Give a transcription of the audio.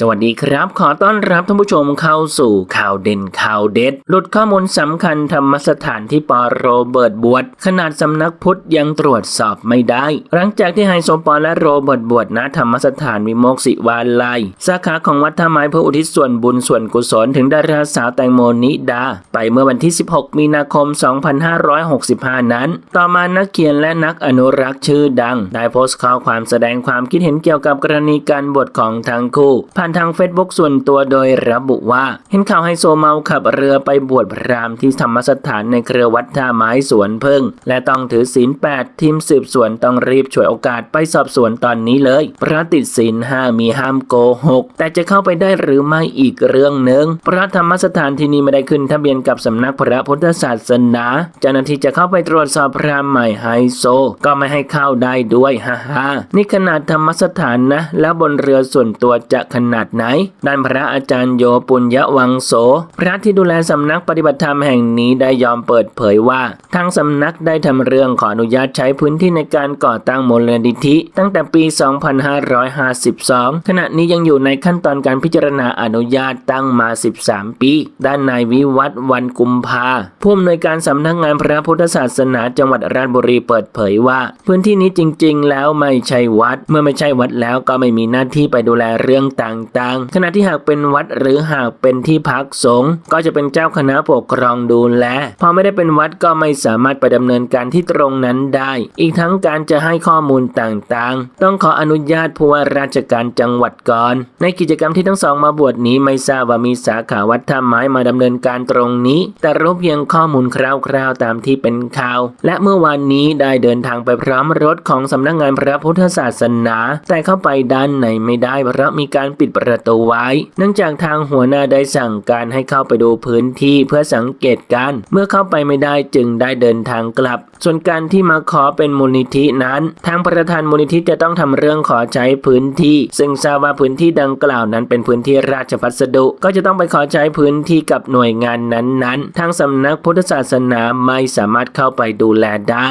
สวัสดีครับ ขอต้อนรับท่านผู้ชมเข้าสู่ข่าวเด่นข่าวเด็ด หลุดข้อมูลสำคัญธรรมสถานที่ปอโรเบิร์ตบวชขนาดสำนักพุทธยังตรวจสอบไม่ได้ หลังจากที่ไฮโซปอและโรเบิร์ตบวชณธรรมสถานวิโมกศิวาลัย สาขาของวัดท่าไม้เพื่ออุทิศส่วนบุญส่วนกุศลถึงดาราสาวแตงโมนิดา ไปเมื่อวันที่ 16 มีนาคม 2565 นั้น ต่อมานักเขียนและนักอนุรักษ์ชื่อดัง ได้โพสต์ข้อความแสดงความคิดเห็นเกี่ยวกับกรณีการบวชของทั้งคู่ผ่านทางเฟซบุ๊กส่วนตัวโดยระบุว่า เห็นข่าวไฮโซเมาขับเรือไปบวชพรามที่ธรรมสถานในเครือวัดท่าไม้สวนพึ่ง และต้องถือศีลแปดทีมสืบสวนต้องรีบฉวยโอกาสไปสอบสวนตอนนี้เลย พระติดศีลห้ามีห้ามโกหก แต่จะเข้าไปได้หรือไม่อีกเรื่องหนึ่งพระธรรมสถานที่นี้ไม่ได้ขึ้นทะเบียนกับสำนักพระพุทธศาสนาเจ้าหน้าที่จะเข้าไปตรวจสอบพระใหม่ไฮโซ ก็ไม่ให้เข้าได้ด้วยฮ่าฮ่านี่ขนาดธรรมสถานนะ แล้วบนเรือส่วนตัวจะขนาดไหน ด้านพระอาจารย์โยปุญญวังโส พระที่ดูแลสำนักปฏิบัติธรรมแห่งนี้ได้ยอมเปิดเผยว่า ทางสำนักได้ทำเรื่องขออนุญาตใช้พื้นที่ในการก่อตั้งมูลนิธิ ตั้งแต่ปี 2552 ขณะนี้ยังอยู่ในขั้นตอนการพิจารณาอนุญาตตั้งมา 13 ปี ด้านนายวิวัฒน์วันกุมภาผู้อำนวยการสำนักงานพระพุทธศาสนาจังหวัดราชบุรีเปิดเผยว่า พื้นที่นี้จริง ๆ แล้วไม่ใช่วัด เมื่อไม่ใช่วัดแล้วก็ไม่มีหน้าที่ไปดูแลเรื่องต่างๆ ขณะที่หากเป็นวัดหรือหากเป็นที่พักสงฆ์ก็จะเป็นเจ้าคณะปกครองดูแล พอไม่ได้เป็นวัดก็ไม่สามารถไปดำเนินการที่ตรงนั้นได้ อีกทั้งการจะให้ข้อมูลต่างๆ ต้องขออนุญาตผู้ว่าราชการจังหวัดก่อน ในกิจกรรมที่ทั้งสองมาบวชนี้ไม่ทราบว่ามีสาขาวัดท่าไม้มาดำเนินการตรงนี้ แต่รู้เพียงข้อมูลคร่าวๆตามที่เป็นข่าว และเมื่อวานนี้ได้เดินทางไปพร้อมรถของสำนักงานพระพุทธศาสนา แต่เข้าไปด้านในไม่ได้เพราะมีการปิดประตูไว้ เนื่องจากทางหัวหน้าได้สั่งการให้เข้าไปดูพื้นที่เพื่อสังเกตการ เมื่อเข้าไปไม่ได้จึงได้เดินทางกลับ ส่วนการที่มาขอเป็นมูลนิธินั้น ทางประธานมูลนิธิจะต้องทำเรื่องขอใช้พื้นที่ ซึ่งทราบว่าพื้นที่ดังกล่าวนั้นเป็นพื้นที่ราชพัสดุ ก็จะต้องไปขอใช้พื้นที่กับหน่วยงานนั้นๆ ทางสำนักพุทธศาสนาไม่สามารถเข้าไปดูแลได้